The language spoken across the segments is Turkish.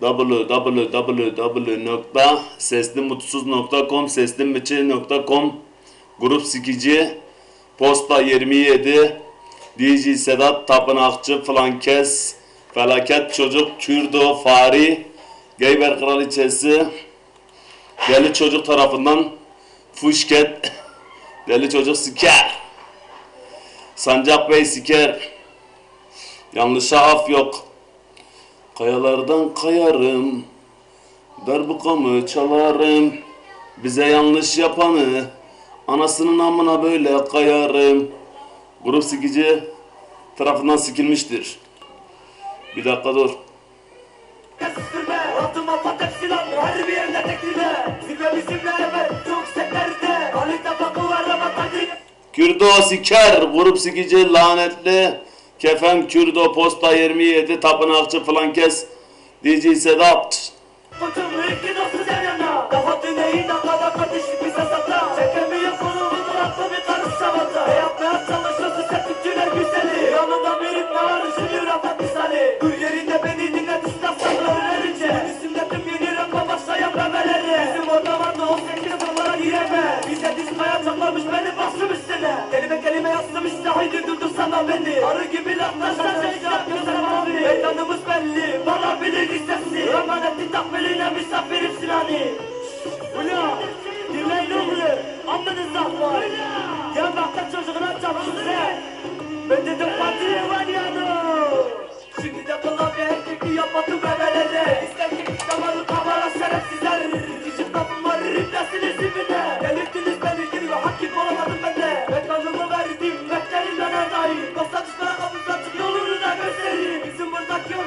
www.seslimutsuz.com seslimmiçi.com Grup Sikici Posta 27 DJ Sedat Tapınakçı Flankes Felaket Çocuk Kürdo Fari Geyber Kraliçesi Deli Çocuk tarafından Fuşket Deli Çocuk Siker Sancak Bey Siker Yanlışa af yok Kayalardan kayarım Darbukamı çalarım Bize yanlış yapanı Anasının amına böyle kayarım Grup sikici tarafından sikilmiştir. Bir dakika dur. Kestirme, altıma patek silah, her bir yerde teklime Zirve bizimle evet, çok seklerde Halide bakı var ama takdir Kürdo siker, grup sikici lanetli. Kefen Kürdo posta 27 tapınakçı flankes. DJ Sedat. Bize beni diz benim başım üstüne. Kelime kelime işte haydi durdur sana beni. Arı şeyler gözler mavi Mekanımız belli bana bilir listesi Emanetin takmeline misafirim silani Ula dinleyin oğlu Amınız var Ya bakta çocuğuna çabuk size Ben dedim partiye var yanı Şimdi de klavye erkekli yapmadı bebelere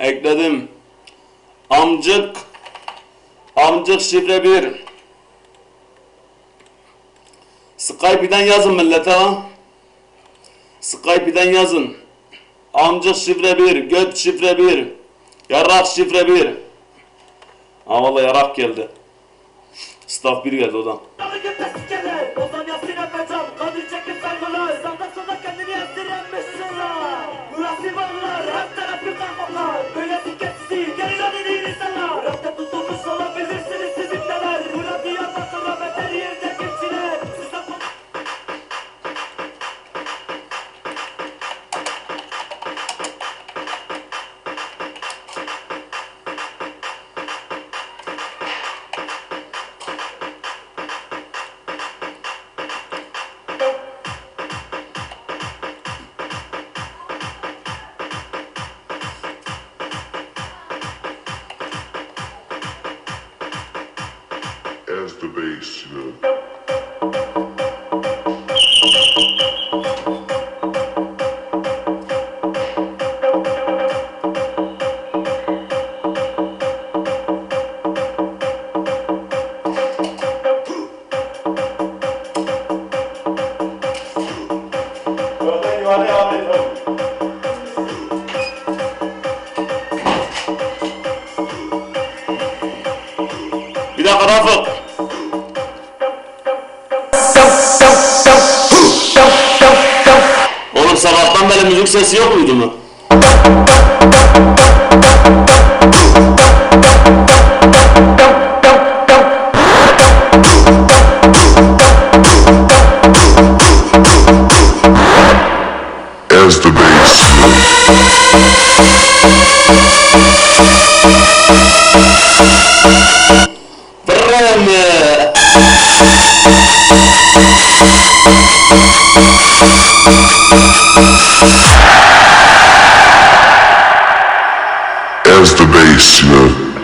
Ekledim. Amcık. Amcık şifre 1. Skype'den yazın millete ha. Skype'den yazın. Amcık şifre 1, göt şifre 1, yarrak şifre 1. Ha valla yarak geldi. Staff 1 geldi odan. As the bass, you know. Bir dakika Rafık. Oğlum sabahtan beri müzik sesi yok muydu mu? As the bass. Brrrr. As the bass, you know.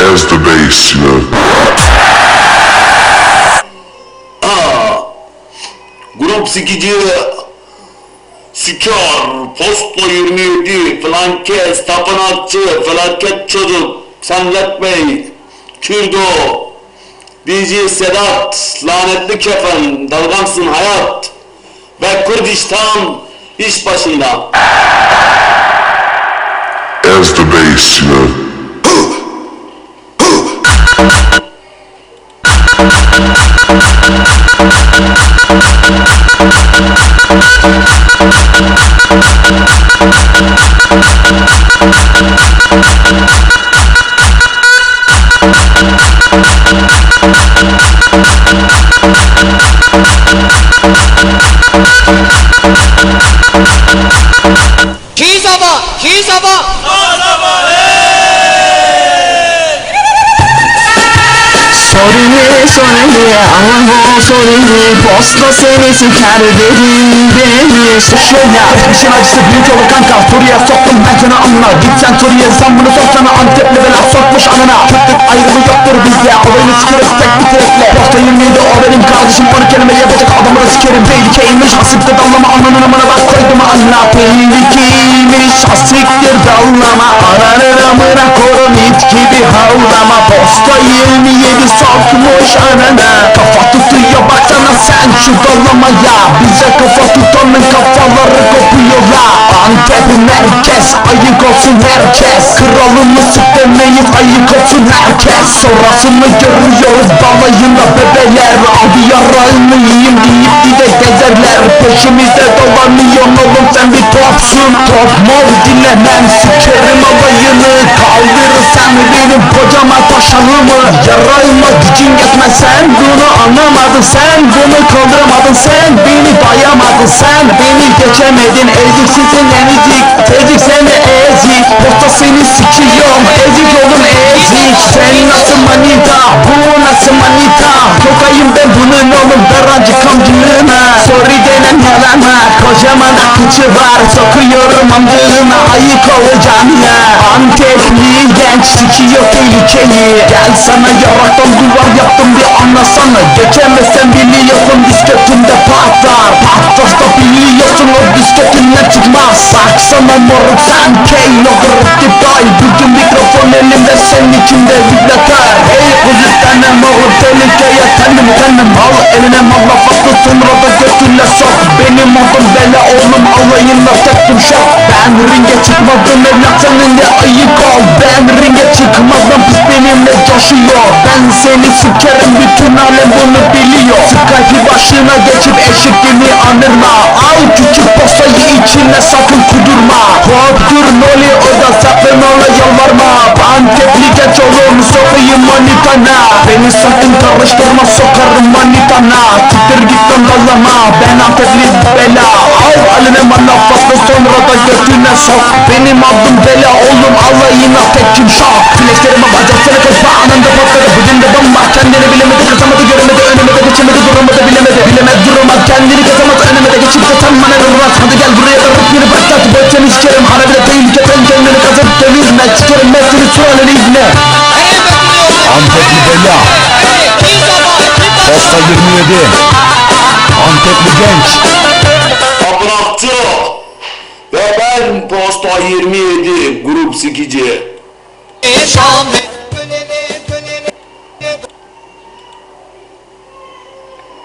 As the bass, know. Grup sikici Sikar, Posta 27, Flankes, Tapınakçı, Felaket Çocuk, Sanlet Bey, Kürdo, DJ Sedat, Lanetli Kefen, Dalgansın Hayat ve Kürdistan iş başında. As the bass, you know. 貴様貴様 Sorry sorry ama sorry Posta seni siker dedim beni Şöyle işin acısı büyük olur kanka Suriye soktum ben seni anla Git sen Suriye sen bunu sorsana Antepli bela sokmuş anına Kürtlük ayrımı yoktur bizde Olayını sikeriz tek bir tekle Posta 27 o benim kardeşim. Onu kelime yapacak adamı da sikerim. Tehlikeymiş asipte dallama Ananın amına bak koydum anla Tehlikeymiş asiktir dallama. Ananın amına korum it gibi havlama. Posta 27 sokmuş anana. Kafa tutuyor baksana sen şu dallamaya Bize kafa tutanın kafaları kopuyor la Antep merkez ayık olsun herkes. Kralını sık demeyiz ayık olsun herkes Sonrasını görüyoruz. Balayında bebeler Abi yarağını yiyeyim deyip bir de gezerler. Peşimizde dolanıyor oğlum sen bir topsun Top mor dinlemem sikerim alayını. Kaldırırsan benim kocama taşalımı Yarayma gücün yetmez sen bunu anlamadın Sen bunu kaldıramadın sen dayamadın Sen beni geçemedin. Eziksizsin ezik Ezik seni ezik. Posta seni sikiyorum. Ezik oğlum ezik. Sen nasıl manita? Bu nasıl manita? Kokayım ben bunun oğlum. Darancı kamcılığına Sorry denen yalana Kocaman akıcı var sokuyorum amdığına Ayık olacağım ya. Antepli genç sikiyor tehlikeyi Gel sana yaraktan duvar yaptım bir anlasana. Geçemezsen biliyorsun disketinde patlar. Patlarsa biliyorsun o disketinden çıkmaz. Baksana moruk sen Kane o grup boy Bugün mikrofon elimde senin içinde vibratör Hey kuzistanem oğlum tehlikeye tendim tendim. Al eline malla faslı sonra da götüne sok. Benim adım bela oğlum alayında tektim şok Ben ringe çıkmadım evlat senin de ayık ol. Ben ringe çıkmadım pis benimle coşuyor. Ben seni sikerim bütün alem bunu biliyor. Skype'i başına geçip eşitliğini anırma. Al küçük postayı içine sakın kudurma. Dur noli orada sakın ola yalvarma. Antepli genç oğlum sokayım manitana Beni sakın karıştırma sokarım manitana Siktir git lan ben Antepli bela. Al eline bana fazla sonra da götüne sok. Benim adım bela oğlum alayına tekim şok Flexlerime bacakları koşma anında patladı. Bugün de bomba kendini bilemedi kazamadı göremedi Önüme de geçemedi duramadı bilemedi. Bilemez duramaz kendini kazamaz önüme de geçip de sen bana vurmaz Hadi gel buraya da yürü başlat Bu seni sikerim. Harabide tehliketen kendini kazıp ben seni sualini izle. Nereye bekliyorsun? Kizaba. Posta 27 Antepli genç Tapınakçı ve ben Posta 27 grup sikici.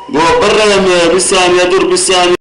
Bu bir, bir saniye dur bir saniye.